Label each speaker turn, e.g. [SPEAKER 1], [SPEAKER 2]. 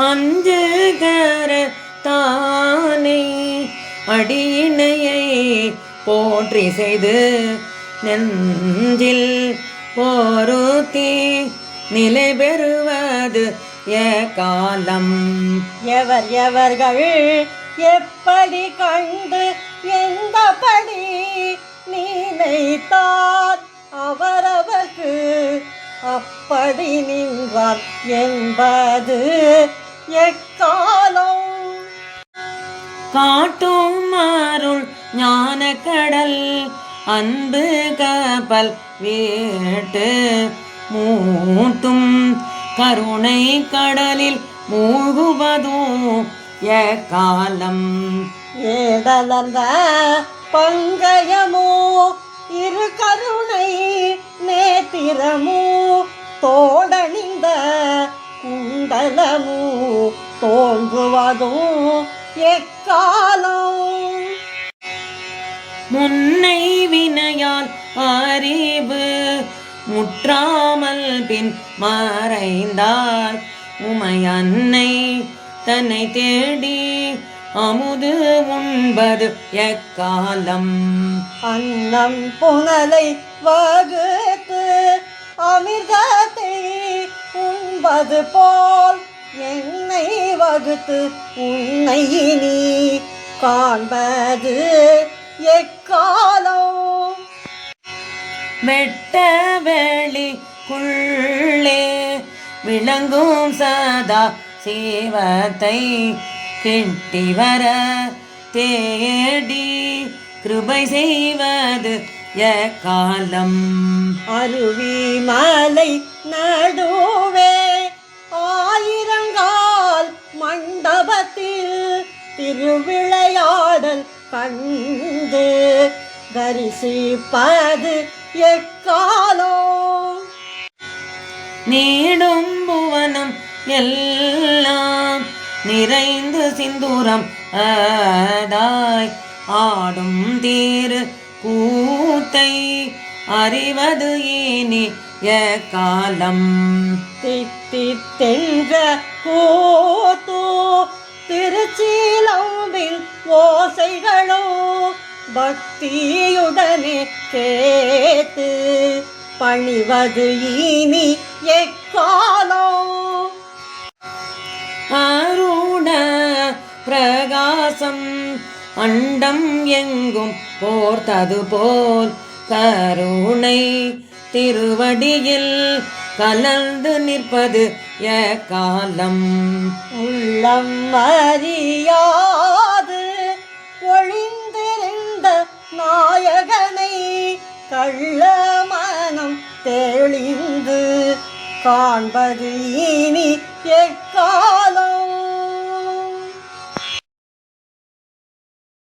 [SPEAKER 1] அஞ்சுகர தானே அடியினையை போற்றி செய்து நெஞ்சில் போருத்தி நிலை பெறுவது காலம்
[SPEAKER 2] எவர் எவர்கள் எப்படி கண்டு எந்தபடி நினைத்தார்? அவரவர்க்கு அப்படி நின்றார் என்பது எக்காலம்
[SPEAKER 1] காட்டும் அருள் ஞான கடல் அன்பு கப்பல் வேட்டு மூட்டும் கருணை கடலில் மூழ்குவதும் எக்காலம்
[SPEAKER 2] ஏடலர்ந்த பங்கயமோ இரு கருணை நேத்திரமோ தோடணிந்த குண்டலமோ தோன்றுவதும் எக்காலம்?
[SPEAKER 1] முன்னை வினையால் அறிவு முற்றாமல் பின் மறைந்தார். உமை அன்னை தன்னை தேடி அமுது உண்பது எக்காலம்?
[SPEAKER 2] அன்னம் புனலை வகுத்து அமிர்தத்தை உண்பது போல் என்னை வகுத்து உன்னை நீ காண்பது எக்காலம்?
[SPEAKER 1] வெட்ட வெளிக்குள்ளே விளங்கும் சதா சேவத்தை கிட்டி வர தேடி கிருபை செய்வது எக்காலம்?
[SPEAKER 2] அருவி மலை நடுவே திருவிளையாடல் கண்டு தரிசிப்பது எக்காலம்?
[SPEAKER 1] நீடும் புவனம் எல்லாம் நிறைந்து சிந்தூரம் அதாய் ஆடும் தீரு கூத்தை அறிவது இனி எக்காலம்?
[SPEAKER 2] தித்தித்தென்ற கூத்து திருச்சீலம்பின் ஓசைகளோ பக்தியுடனே கேட்டு பணிவது இனி எக்காலோ?
[SPEAKER 1] அருண பிரகாசம் அண்டம் எங்கும் போர்த்தது போல் கருணை திருவடியில் கலந்து நிற்பது எக்காலம்?
[SPEAKER 2] உள்ளம் அறியாது. ஒழிந்திருந்த நாயகனை கள்ள மனம் தெளிந்து காண்பது இனி